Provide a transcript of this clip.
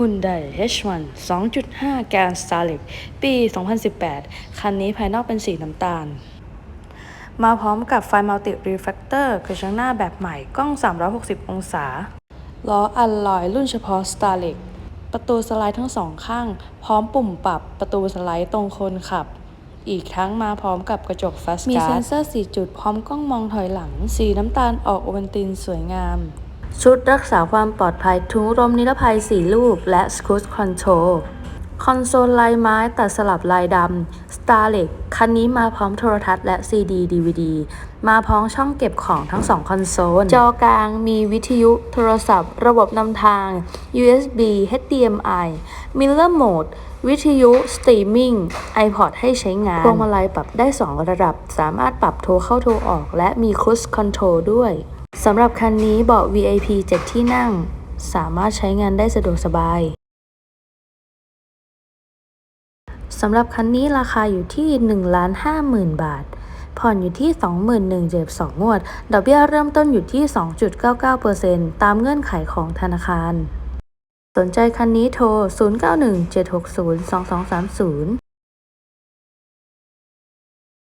Hyundai H1 2.5แกน Starlet ปี 2018 คันนี้ภายนอกเป็นสีน้ำตาล มาพร้อมกับไฟ Multi Reflector กระจังหน้าแบบใหม่กล้อง 360 องศา ล้ออัลลอยรุ่นเฉพาะ Starlet ประตูสไลด์ทั้งสองข้าง พร้อมปุ่มปรับประตูสไลด์ตรงคนขับ อีกทั้งมาพร้อมกับกระจก Fast Guard มีเซ็นเซอร์ 4 จุดพร้อมกล้องมองถอยหลัง สีน้ำตาลออกโอเวนตินสวยงาม ชุดรักษาความปลอดภัยทุงลมนิรภัย 4 ลูก และ Cruise Control คอนโซลลายไม้ตัดสลับลายดำ Starlet คันนี้มาพร้อมโทรทัศน์และ CD DVD มาพร้อมช่องเก็บของทั้ง2คอนโซล จอกลางมีวิทยุโทรศัพท์ ระบบนำทาง USB HDMI Miller Mode วิทยุสตรีมมิ่ง iPod ให้ใช้งานพวงมาลัยปรับได้ 2 ระดับ สามารถปรับโทรเข้าโทรออก และมี Cruise Control ด้วย สำหรับคันนี้เบาะ VIP 7 ที่นั่ง สามารถใช้งานได้สะดวกสบาย สำหรับคันนี้ราคาอยู่ที่1ล้าน50,000 บาท ผ่อนอยู่ที่ 21,000เจ็บ2งวด ดอกเบี้ยเริ่มต้นอยู่ที่ 2.99%ตามเงื่อนไขของธนาคาร สนใจคันนี้โทร 0917602230